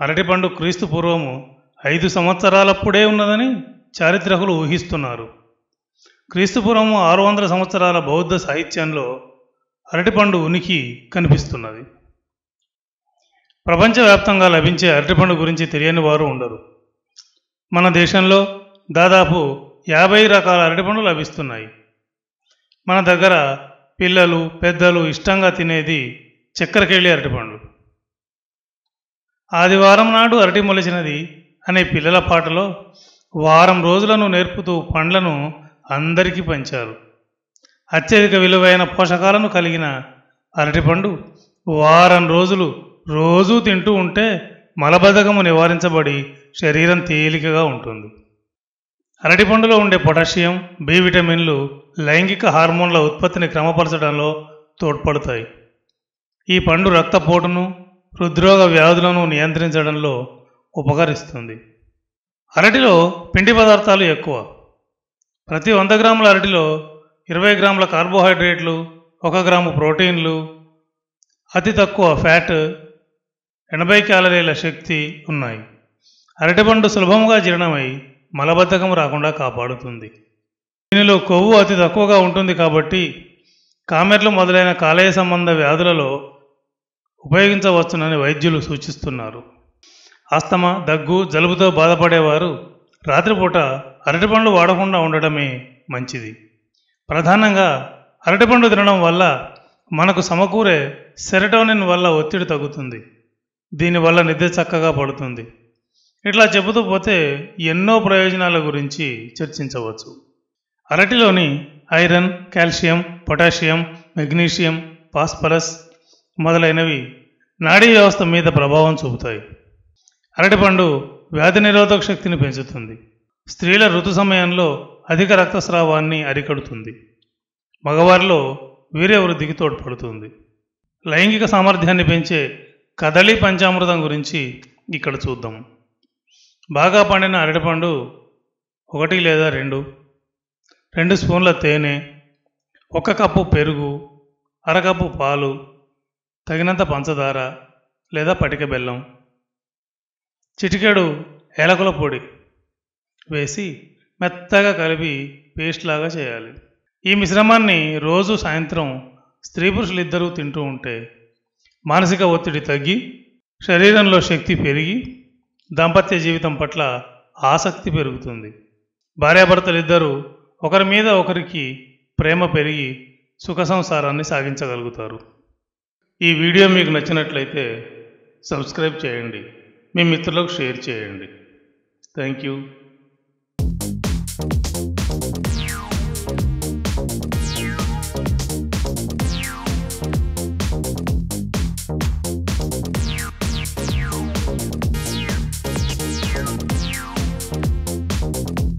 అరటిపండు క్రీస్తు పూర్వము ఐదు సంవత్సరాలప్పుడే ఉన్నదని చారిత్రకులు ఊహిస్తున్నారు. క్రీస్తుపూర్వము ఆరు వందల సంవత్సరాల బౌద్ధ సాహిత్యంలో అరటిపండు ఉనికి కనిపిస్తున్నది. ప్రపంచవ్యాప్తంగా లభించే అరటిపండు గురించి తెలియని వారు ఉండరు. మన దేశంలో దాదాపు యాభై రకాల అరటిపండు లభిస్తున్నాయి. మన దగ్గర పిల్లలు పెద్దలు ఇష్టంగా తినేది చక్కెరకేళి అరటిపండు. ఆదివారం నాడు అరటి మొలిచినది అనే పిల్లల పాటలో వారం రోజులను నేర్పుతూ పండ్లను అందరికీ పంచారు. అత్యధిక విలువైన పోషకాలను కలిగిన అరటిపండు వారం రోజులు రోజూ తింటూ ఉంటే మలబద్ధకము నివారించబడి శరీరం తేలికగా ఉంటుంది. అరటిపండులో ఉండే పొటాషియం బి విటమిన్లు లైంగిక హార్మోన్ల ఉత్పత్తిని క్రమపరచడంలో తోడ్పడతాయి. ఈ పండు రక్తపోటును హృద్రోగ వ్యాధులను నియంత్రించడంలో ఉపకరిస్తుంది. అరటిలో పిండి పదార్థాలు ఎక్కువ. ప్రతి వంద గ్రాముల అరటిలో ఇరవై గ్రాముల కార్బోహైడ్రేట్లు ఒక గ్రాము ప్రోటీన్లు అతి తక్కువ ఫ్యాట్ ఎనభై క్యాలరీల శక్తి ఉన్నాయి. అరటిపండు సులభంగా జీర్ణమై మలబద్ధకం రాకుండా కాపాడుతుంది. దీనిలో కొవ్వు అతి తక్కువగా ఉంటుంది కాబట్టి కామెర్లు మొదలైన కాలేయ సంబంధ వ్యాధులలో ఉపయోగించవచ్చునని వైద్యులు సూచిస్తున్నారు. ఆస్తమా దగ్గు జలుబుతో బాధపడేవారు రాత్రిపూట అరటిపండ్లు వాడకుండా ఉండటమే మంచిది. ప్రధానంగా అరటిపండు తినడం వల్ల మనకు సమకూరే సెరటోనిన్ వల్ల ఒత్తిడి తగ్గుతుంది. దీనివల్ల నిద్ర చక్కగా పడుతుంది. ఇట్లా చెబుతూ పోతే ఎన్నో ప్రయోజనాల గురించి చర్చించవచ్చు. అరటిలోని iron calcium potassium magnesium phosphorus మొదలైనవి నాడీ వ్యవస్థ మీద ప్రభావం చూపుతాయి. అరటిపండు వ్యాధి నిరోధక శక్తిని పెంచుతుంది. స్త్రీల ఋతు సమయంలో అధిక రక్తస్రావాన్ని అరికడుతుంది. మగవారిలో వీర్యవృద్ధికి తోడ్పడుతుంది. లైంగిక సామర్థ్యాన్ని పెంచే కదలి పంచామృతం గురించి ఇక్కడ చూద్దాం. బాగా పండిన అరటిపండు ఒకటి లేదా రెండు రెండు స్పూన్ల తేనె ఒక కప్పు పెరుగు అరకప్పు పాలు తగినంత పంచదార లేదా పటిక బెల్లం చిటికెడు ఏలకుల పొడి వేసి మెత్తగా కలిపి పేస్ట్ లాగా చేయాలి. ఈ మిశ్రమాన్ని రోజు సాయంత్రం స్త్రీ పురుషులు ఇద్దరూ తింటూ ఉంటే మానసిక ఒత్తిడి తగ్గి శరీరంలో శక్తి పెరిగి దాంపత్య జీవితం పట్ల ఆసక్తి పెరుగుతుంది. భార్యాభర్తలిద్దరూ ఒకరి మీద ఒకరికి ప్రేమ పెరిగి సుఖ సంసారాన్ని సాగించగలుగుతారు. ఈ వీడియో మీకు నచ్చినట్లయితే సబ్స్క్రైబ్ చేయండి. మీ మిత్రులకు షేర్ చేయండి. Thank you.